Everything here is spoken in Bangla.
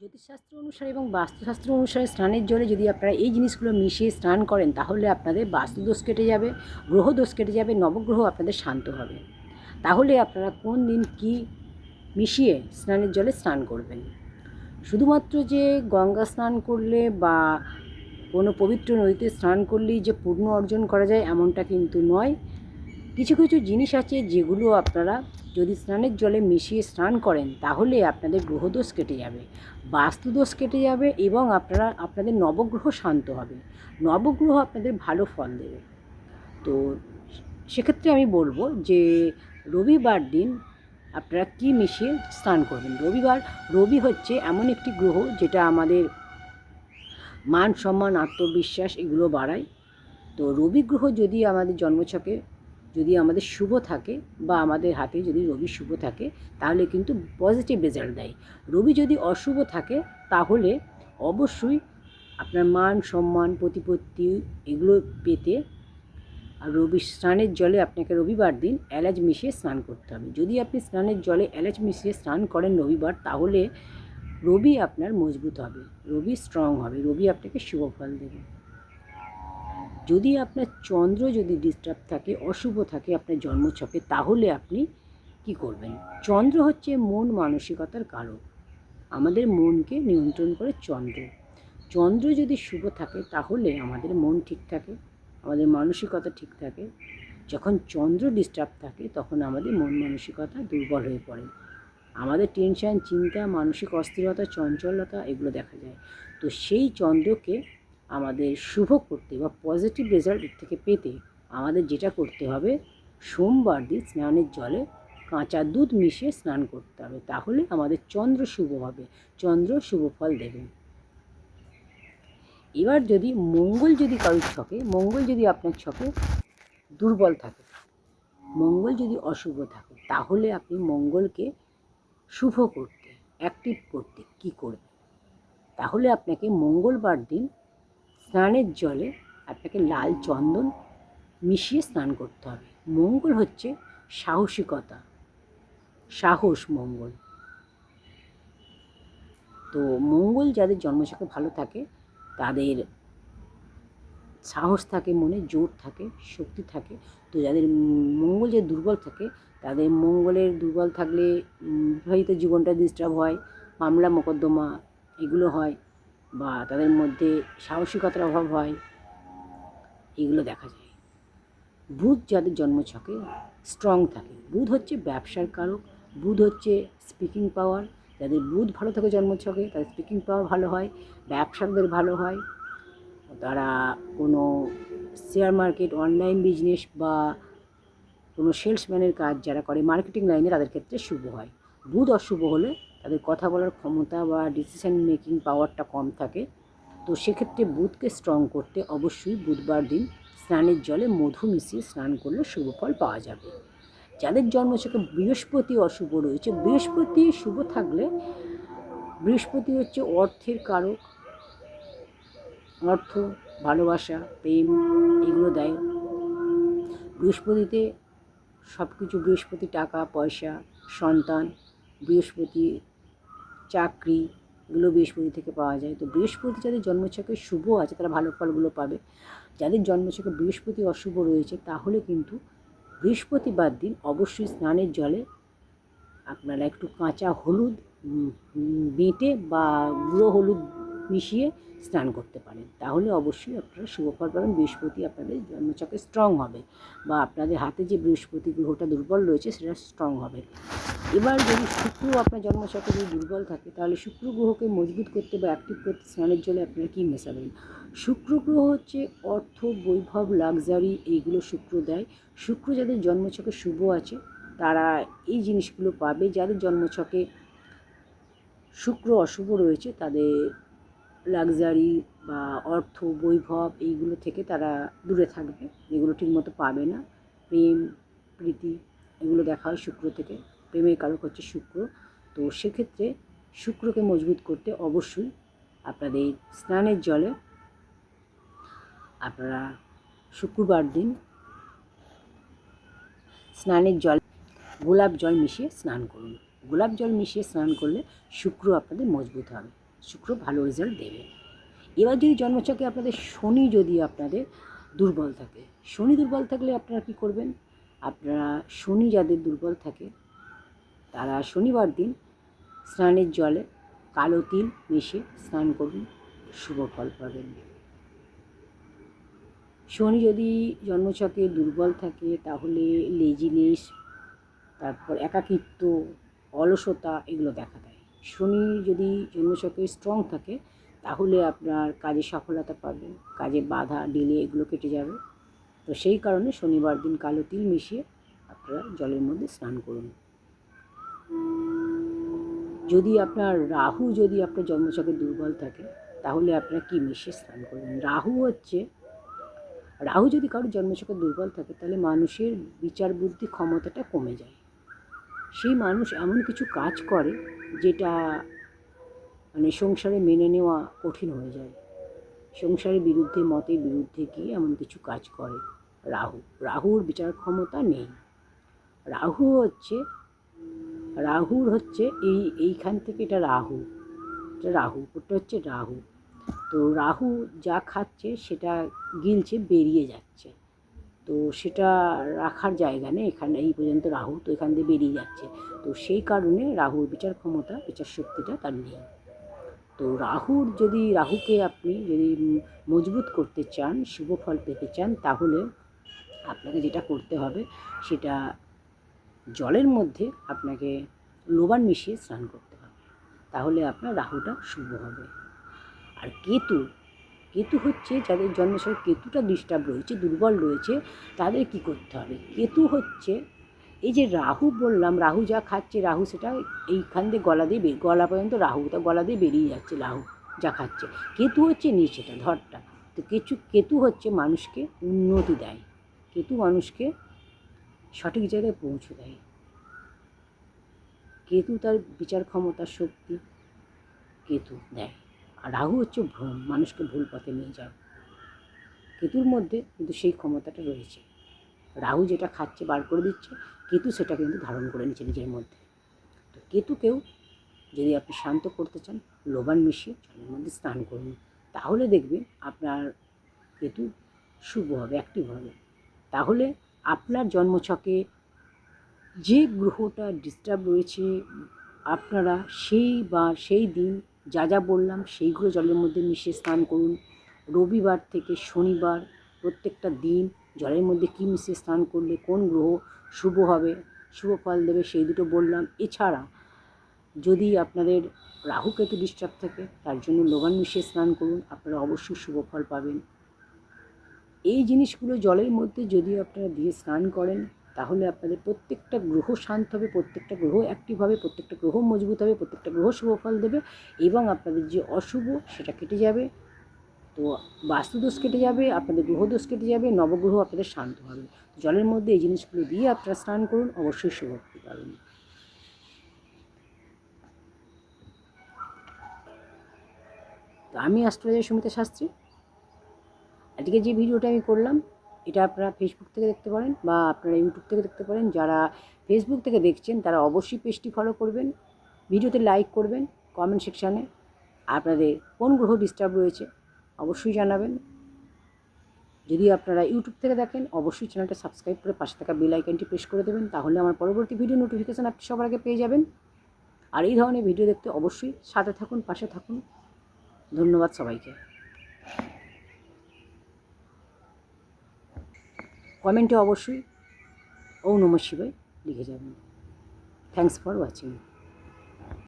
জ্যোতিষশাস্ত্র অনুসারে এবং বাস্তুশাস্ত্র অনুসারে স্নানের জলে যদি আপনারা এই জিনিসগুলো মিশিয়ে স্নান করেন, তাহলে আপনাদের বাস্তুদোষ কেটে যাবে গ্রহদোষ কেটে যাবে, নবগ্রহ আপনাদের শান্ত হবে। তাহলে আপনারা কোন দিন কি মিশিয়ে স্নানের জলে স্নান করবেন? শুধুমাত্র যে গঙ্গা স্নান করলে বা কোনো পবিত্র নদীতে স্নান করলেই যে পূর্ণ অর্জন করা যায়, এমনটা কিন্তু নয়। কিছু কিছু জিনিস আছে যেগুলো আপনারা যদি স্নানের জলে মিশিয়ে স্নান করেন, তাহলে আপনাদের গ্রহদোষ কেটে যাবে বাস্তুদোষ কেটে যাবে এবং আপনারা, আপনাদের নবগ্রহ শান্ত হবে। নবগ্রহ আপনাদের ভালো ফল দেবে। তো সেক্ষেত্রে আমি বলব যে, রবিবার দিন আপনারা কি মিশিয়ে স্নান করবেন? রবিবার, রবি হচ্ছে এমন একটি গ্রহ যেটা আমাদের মান সম্মান, আত্মবিশ্বাস এগুলো বাড়ায়। তো রবি গ্রহ যদি আমাদের জন্মছকে যদি আমাদের শুভ থাকে বা আমাদের হাতে যদি রবি শুভ থাকে, তাহলে কিন্তু পজিটিভ রেজাল্ট দেয়। রবি যদি অশুভ থাকে, তাহলে অবশ্যই আপনার মান সম্মান, প্রতিপত্তি এগুলো পেতে আর রবি স্নানের জলে আপনাকে রবিবার দিন এলাচ মিশিয়ে স্নান করতে হবে। যদি আপনি স্নানের জলে এলাচ মিশিয়ে স্নান করেন রবিবার, তাহলে রবি আপনার মজবুত হবে, রবি স্ট্রং হবে, রবি আপনাকে শুভ ফল দেবে। যদি আপনার চন্দ্র যদি ডিস্টার্ব থাকে, অশুভ থাকে আপনার জন্মছকে, তাহলে আপনি কি করবেন? চন্দ্র হচ্ছে মন মানসিকতার কারক। আমাদের মনকে নিয়ন্ত্রণ করে চন্দ্র। চন্দ্র যদি শুভ থাকে, তাহলে আমাদের মন ঠিক থাকে, আমাদের মানসিকতা ঠিক থাকে। যখন চন্দ্র ডিস্টার্ব থাকে, তখন আমাদের মন মানসিকতা দুর্বল হয়ে পড়ে। আমাদের টেনশন চিন্তা, মানসিক অস্থিরতা, চঞ্চলতা, এগুলো দেখা যায়। তো সেই চন্দ্রকে আমাদের শুভ করতে বা পজিটিভ রেজাল্ট এর থেকে পেতে আমাদের যেটা করতে হবে, সোমবার দিন স্নানের জলে কাঁচা দুধ মিশিয়ে স্নান করতে হবে। তাহলে আমাদের চন্দ্র শুভ হবে। চন্দ্র শুভ ফল দেবে। এবার যদি মঙ্গল যদি কারোর ছকে, মঙ্গল যদি আপনার ছকে দুর্বল থাকে, মঙ্গল যদি অশুভ থাকে, তাহলে আপনি মঙ্গলকে শুভ করতে অ্যাক্টিভ করতে কি করবেন? তাহলে আপনাকে মঙ্গলবার দিন স্নানের জলে আপনাকে লাল চন্দন মিশিয়ে স্নান করতে হবে। মঙ্গল হচ্ছে সাহসিকতা, সাহস মঙ্গল। তো মঙ্গল যাদের জন্মছকে ভালো থাকে, তাদের সাহস থাকে, মনে জোর থাকে, শক্তি থাকে। তো যাদের মঙ্গল যে দুর্বল থাকে, তাদের মঙ্গলের দুর্বল থাকলে বিবাহিত জীবনটা ডিস্টার্ব হয়, মামলা, মোকদ্দমা এগুলো হয়। বা তাদের মধ্যে সাহসিকতার অভাব হয়, এগুলো দেখা যায়। বুধ যাদের জন্মছকে স্ট্রং থাকে। বুধ হচ্ছে ব্যবসার কারক, বুধ হচ্ছে স্পিকিং পাওয়ার যাদের বুধ ভালো থাকে জন্মছকে, তাদের স্পিকিং পাওয়ার ভালো হয় ব্যবসাদের ভালো হয়। তারা কোনো শেয়ার মার্কেট অনলাইন বিজনেস বা কোনো সেলসম্যানের কাজ যারা করে মার্কেটিং লাইনে তাদের ক্ষেত্রে শুভ হয়। বুধ অশুভ হলে তাদের কথা বলার ক্ষমতা বা ডিসিশন মেকিং পাওয়ারটা কম থাকে। তো সেক্ষেত্রে বুধকে স্ট্রং করতে অবশ্যই বুধবার দিন স্নানের জলে মধু মিশিয়ে স্নান করলে শুভ ফল পাওয়া যাবে। যাদের জন্ম জন্মছকে বৃহস্পতি অশুভ রয়েছে, বৃহস্পতি শুভ থাকলে, বৃহস্পতি হচ্ছে অর্থের কারক, অর্থ, ভালোবাসা, প্রেম, এগুলো দেয়। বৃহস্পতিতে সব কিছু বৃহস্পতি টাকা, পয়সা, সন্তান, বৃহস্পতি চাকরি এগুলো বৃহস্পতি থেকে পাওয়া যায়। তো বৃহস্পতি যাদের জন্মছকে শুভ আছে তারা ভালো ফলগুলো পাবে। যাদের জন্মছকে বৃহস্পতি অশুভ রয়েছে তাহলে কিন্তু বৃহস্পতিবার দিন অবশ্যই স্নানের জলে আপনারা একটু কাঁচা হলুদ উম, বা গুঁড়ো হলুদ মিশিয়ে স্নান করতে পারেন। তাহলে অবশ্যই আপনারা শুভ ফল পাবেন। বৃহস্পতি আপনাদের জন্মচকে স্ট্রং হবে বা আপনাদের হাতে যে বৃহস্পতি গ্রহটা দুর্বল রয়েছে সেটা স্ট্রং হবে। এবার যদি শুক্র আপনার জন্মচকে যদি দুর্বল থাকে, তাহলে শুক্র গ্রহকে মজবুত করতে বা অ্যাক্টিভ করতে স্নানের জলে আপনারা কী মেশাবেন? শুক্র গ্রহ হচ্ছে অর্থ, বৈভব লাক্সারি এইগুলো শুক্র দেয়। শুক্র যাদের জন্মছকে শুভ আছে, তারা এই জিনিসগুলো পাবে। যাদের জন্মছকে শুক্র অশুভ রয়েছে, তাদের লাক্সারি বা অর্থ, বৈভব এইগুলো থেকে তারা দূরে থাকবে। এগুলো ঠিকমতো পাবে না। প্রেম, প্রীতি এগুলো দেখা হয় শুক্র থেকে। প্রেমের কারক হচ্ছে শুক্র। তো সেক্ষেত্রে শুক্রকে মজবুত করতে অবশ্যই আপনাদের স্নানের জলে আপনারা শুক্রবার দিন স্নানের জল, গোলাপ জল মিশিয়ে স্নান করুন। গোলাপ জল মিশিয়ে স্নান করলে শুক্র আপনাদের মজবুত হবে। শুক্র ভালো রেজাল্ট দেবে। এবার যদি জন্মচকে আপনাদের শনি যদি আপনাদের দুর্বল থাকে, শনি দুর্বল থাকলে আপনারা কী করবেন? আপনারা শনি যাদের দুর্বল থাকে, তারা শনিবার দিন স্নানের জলে কালো তিল মিশে স্নান করুন, শুভ ফল পাবেন। শনি যদি জন্মছকে দুর্বল থাকে, তাহলে লেজিনেস তারপর একাকিত্ব, অলসতা, এগুলো দেখা শনি যদি জন্মছকে স্ট্রং থাকে, তাহলে আপনার কাজে সফলতা পাবেন। কাজে বাধা ডিলে এগুলো কেটে যাবে। তো সেই কারণে শনিবার দিন কালো তিল মিশিয়ে আপনারা জলের মধ্যে স্নান করুন। যদি আপনার রাহু, যদি আপনার জন্মছকে দুর্বল থাকে, তাহলে আপনারা কী মিশিয়ে স্নান করবেন? রাহু হচ্ছে, রাহু যদি কারোর জন্মছকে দুর্বল থাকে, তাহলে মানুষের বিচার বুদ্ধি ক্ষমতাটা কমে যায়। সেই মানুষ এমন কিছু কাজ করে যেটা মানে সংসারে মেনে নেওয়া কঠিন হয়ে যায়। সংসারের বিরুদ্ধে, মতের বিরুদ্ধে গিয়ে এমন কিছু কাজ করে? রাহু, রাহুর বিচার ক্ষমতা নেই। রাহু হচ্ছে, রাহুর হচ্ছে এই, এইখান থেকে এটা রাহু। এটা রাহু ওটা হচ্ছে রাহু। তো রাহু যা খাচ্ছে সেটা গিলছে, বেরিয়ে যাচ্ছে। তো সেটা রাখার জায়গা নেই, এখানে এই পর্যন্ত রাহু তো এখান দিয়ে বেরিয়ে যাচ্ছে। তো সেই কারণে রাহুর বিচার ক্ষমতা, বিচার শক্তিটা তার নেই। তো রাহুর যদি, রাহুকে আপনি যদি মজবুত করতে চান, শুভ ফল পেতে চান, তাহলে আপনাকে যেটা করতে হবে, সেটা জলের মধ্যে আপনাকে লোবান মিশিয়ে স্নান করতে হবে। তাহলে আপনার রাহুটা শুভ হবে। আর কেতু কেতু হচ্ছে, যাদের জন্মের কেতুটা ডিস্টার্ব রয়েছে, দুর্বল রয়েছে, তাদের কি করতে হবে? কেতু হচ্ছে, এই যে রাহু বললাম, রাহু যা খাচ্ছে, রাহু সেটা এইখান দিয়ে গলা দিয়ে গলা পর্যন্ত রাহু, তা গলা দিয়ে বেরিয়ে যাচ্ছে রাহু যা খাচ্ছে। কেতু হচ্ছে নিচেটা ধরটা। তো কেতু কেতু হচ্ছে মানুষকে উন্নতি দেয়। কেতু মানুষকে সঠিক জায়গায় পৌঁছে দেয়। কেতু তার বিচার ক্ষমতা, শক্তি, কেতু দেয়। রাহু হচ্ছে ভ্রম মানুষকে ভুল পথে নিয়ে যায় কেতুর মধ্যে কিন্তু সেই ক্ষমতাটা রয়েছে। রাহু যেটা খাচ্ছে, বার করে দিচ্ছে, কেতু সেটা কিন্তু ধারণ করে নিচ্ছে নিজের মধ্যে। তো কেতুকেও যদি আপনি শান্ত করতে চান, লোবান মিশিয়ে জলের মধ্যে স্নান করুন, তাহলে দেখবেন আপনার কেতু শুভ হবে অ্যাক্টিভ হবে। তাহলে আপনার জন্মছকে যে গ্রহটা ডিস্টার্ব রয়েছে, আপনারা সেই বা সেই দিন যা যা বললাম সেইগুলো জলের মধ্যে মিশিয়ে স্নান করুন। রবিবার থেকে শনিবার প্রত্যেকটা দিন জলের মধ্যে কী মিশিয়ে স্নান করলে, কোন গ্রহ শুভ হবে, শুভ ফল দেবে সেই দুটো বললাম। এছাড়া যদি আপনাদের রাহু কেতু ডিস্টার্ব থাকে, তার জন্য লোগান মিশিয়ে স্নান করুন, আপনারা অবশ্যই শুভ ফল পাবেন। এই জিনিসগুলো জলের মধ্যে যদি আপনারা দিয়ে স্নান করেন তাহলে আপনাদের প্রত্যেকটা গ্রহ শান্ত হবে, প্রত্যেকটা গ্রহ অ্যাক্টিভ হবে, প্রত্যেকটা গ্রহ মজবুত হবে, প্রত্যেকটা গ্রহ শুভ ফল দেবে এবং আপনাদের যে অশুভ সেটা কেটে যাবে। তো বাস্তুদোষ কেটে যাবে, আপনাদের গ্রহদোষ কেটে যাবে, নবগ্রহ আপনাদের শান্ত হবে। জলের মধ্যে এই জিনিসগুলো দিয়ে আপনারা স্নান করুন, অবশ্যই শুভ ফল পাবেন। তো আমি অ্যাস্ট্রোলজার সুমিতা শাস্ত্রী। আজকে যে ভিডিওটা আমি করলাম এটা আপনারা ফেসবুক থেকে দেখতে পারেন বা আপনারা ইউটিউব থেকে দেখতে পারেন। যারা ফেসবুক থেকে দেখছেন, তারা অবশ্যই পেজটি ফলো করবেন, ভিডিওতে লাইক করবেন কমেন্ট সেকশানে আপনাদের কোন গ্রহ ডিস্টার্ব রয়েছে অবশ্যই জানাবেন। যদি আপনারা ইউটিউব থেকে দেখেন, অবশ্যই চ্যানেলটা সাবস্ক্রাইব করে পাশে থাকা বেল আইকনটি প্রেস করে দেবেন, তাহলে আমার পরবর্তী ভিডিও নোটিফিকেশান আপনি সবার আগে পেয়ে যাবেন। আর এই ধরনের ভিডিও দেখতে অবশ্যই সাথে থাকুন, পাশে থাকুন। ধন্যবাদ সবাইকে। কমেন্টে অবশ্যই ও নম শিবায় লিখে যাবেন। Thanks for watching